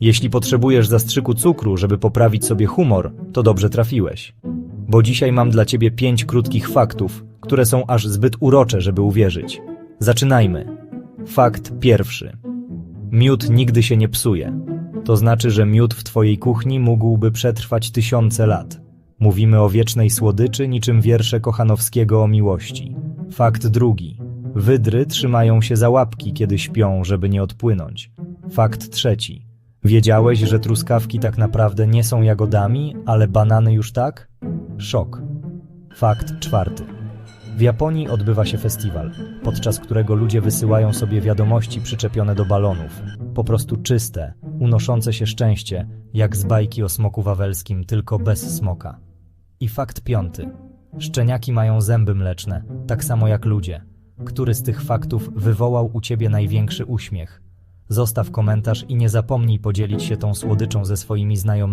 Jeśli potrzebujesz zastrzyku cukru, żeby poprawić sobie humor, to dobrze trafiłeś. Bo dzisiaj mam dla ciebie pięć krótkich faktów, które są aż zbyt urocze, żeby uwierzyć. Zaczynajmy. Fakt pierwszy. Miód nigdy się nie psuje. To znaczy, że miód w twojej kuchni mógłby przetrwać tysiące lat. Mówimy o wiecznej słodyczy, niczym wiersze Kochanowskiego o miłości. Fakt drugi. Wydry trzymają się za łapki, kiedy śpią, żeby nie odpłynąć. Fakt trzeci. Wiedziałeś, że truskawki tak naprawdę nie są jagodami, ale banany już tak? Szok. Fakt czwarty. W Japonii odbywa się festiwal, podczas którego ludzie wysyłają sobie wiadomości przyczepione do balonów. Po prostu czyste, unoszące się szczęście, jak z bajki o smoku wawelskim, tylko bez smoka. I fakt piąty. Szczeniaki mają zęby mleczne, tak samo jak ludzie. Który z tych faktów wywołał u ciebie największy uśmiech? Zostaw komentarz i nie zapomnij podzielić się tą słodyczą ze swoimi znajomymi.